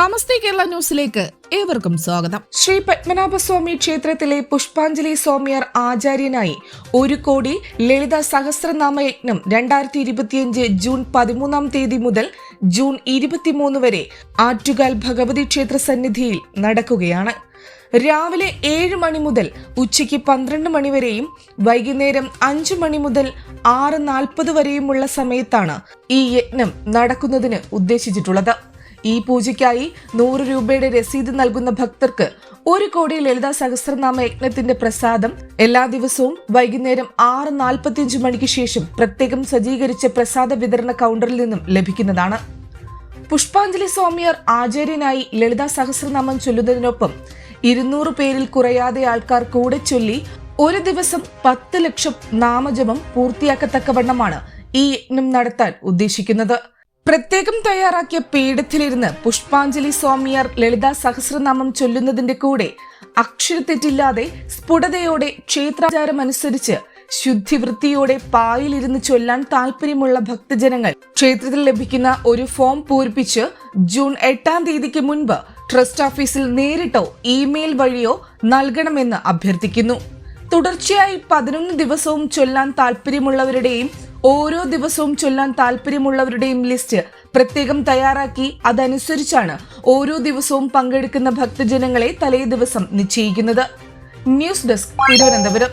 നമസ്തേ കേരള ന്യൂസിലേക്ക് ഏവർക്കും സ്വാഗതം. ശ്രീ പത്മനാഭസ്വാമി ക്ഷേത്രത്തിലെ പുഷ്പാഞ്ജലി സ്വാമിയാർ ആചാര്യനായി ഒരു കോടി ലളിത സഹസ്രനാമ യജ്ഞം രണ്ടായിരത്തി ഇരുപത്തിയഞ്ച് ജൂൺ പതിമൂന്നാം തീയതി മുതൽ ജൂൺ ഇരുപത്തിമൂന്ന് വരെ ആറ്റുകാൽ ഭഗവതി ക്ഷേത്ര സന്നിധിയിൽ നടക്കുകയാണ്. രാവിലെ ഏഴ് മണി മുതൽ ഉച്ചയ്ക്ക് പന്ത്രണ്ട് മണി വരെയും വൈകുന്നേരം അഞ്ചു മണി മുതൽ ആറ് നാൽപ്പത് വരെയുമുള്ള സമയത്താണ് ഈ യജ്ഞം നടക്കുന്നതിന് ഉദ്ദേശിച്ചിട്ടുള്ളത്. ഈ പൂജയ്ക്കായി നൂറ് രൂപയുടെ രസീത് നൽകുന്ന ഭക്തർക്ക് ഒരു കോടി ലളിത സഹസ്രനാമ യജ്ഞത്തിന്റെ പ്രസാദം. എല്ലാ ദിവസവും വൈകുന്നേരം ആറ് നാൽപ്പത്തിയഞ്ച് മണിക്ക് ശേഷം പ്രത്യേകം സജ്ജീകരിച്ച പ്രസാദ വിതരണ കൗണ്ടറിൽ നിന്നും ലഭിക്കുന്നതാണ്. പുഷ്പാഞ്ജലി സ്വാമിയാർ ആചാര്യനായി ലളിത സഹസ്രനാമം ചൊല്ലുന്നതിനൊപ്പം ഇരുന്നൂറ് പേരിൽ കുറയാതെ ആൾക്കാർ കൂടെ ചൊല്ലി ഒരു ദിവസം പത്ത് ലക്ഷം നാമജപം പൂർത്തിയാക്കത്തക്കവണ്ണമാണ് ഈ യജ്ഞം നടത്താൻ ഉദ്ദേശിക്കുന്നത്. പ്രത്യേകം തയ്യാറാക്കിയ പീഠത്തിലിരുന്ന് പുഷ്പാഞ്ജലി സ്വാമിയാർ ലളിത സഹസ്രനാമം ചൊല്ലുന്നതിന്റെ കൂടെ അക്ഷരത്തെറ്റില്ലാതെ സ്ഫുടതയോടെ ക്ഷേത്രാചാരമനുസരിച്ച് ശുദ്ധിവൃത്തിയോടെ പായിലിരുന്ന് ചൊല്ലാൻ താല്പര്യമുള്ള ഭക്തജനങ്ങൾ ക്ഷേത്രത്തിൽ ലഭിക്കുന്ന ഒരു ഫോം പൂരിപ്പിച്ച് ജൂൺ എട്ടാം തീയതിക്ക് മുൻപ് ട്രസ്റ്റ് ഓഫീസിൽ നേരിട്ടോ ഇമെയിൽ വഴിയോ നൽകണമെന്ന് അഭ്യർത്ഥിക്കുന്നു. തുടർച്ചയായി പതിനൊന്ന് ദിവസവും ചൊല്ലാൻ താല്പര്യമുള്ളവരുടെയും ഓരോ ദിവസവും ചൊല്ലാൻ താല്പര്യമുള്ളവരുടെയും ലിസ്റ്റ് പ്രത്യേകം തയ്യാറാക്കി അതനുസരിച്ചാണ് ഓരോ ദിവസവും പങ്കെടുക്കുന്ന ഭക്തജനങ്ങളെ തലേ ദിവസം നിശ്ചയിക്കുന്നത്. News desk Thiruvananthapuram.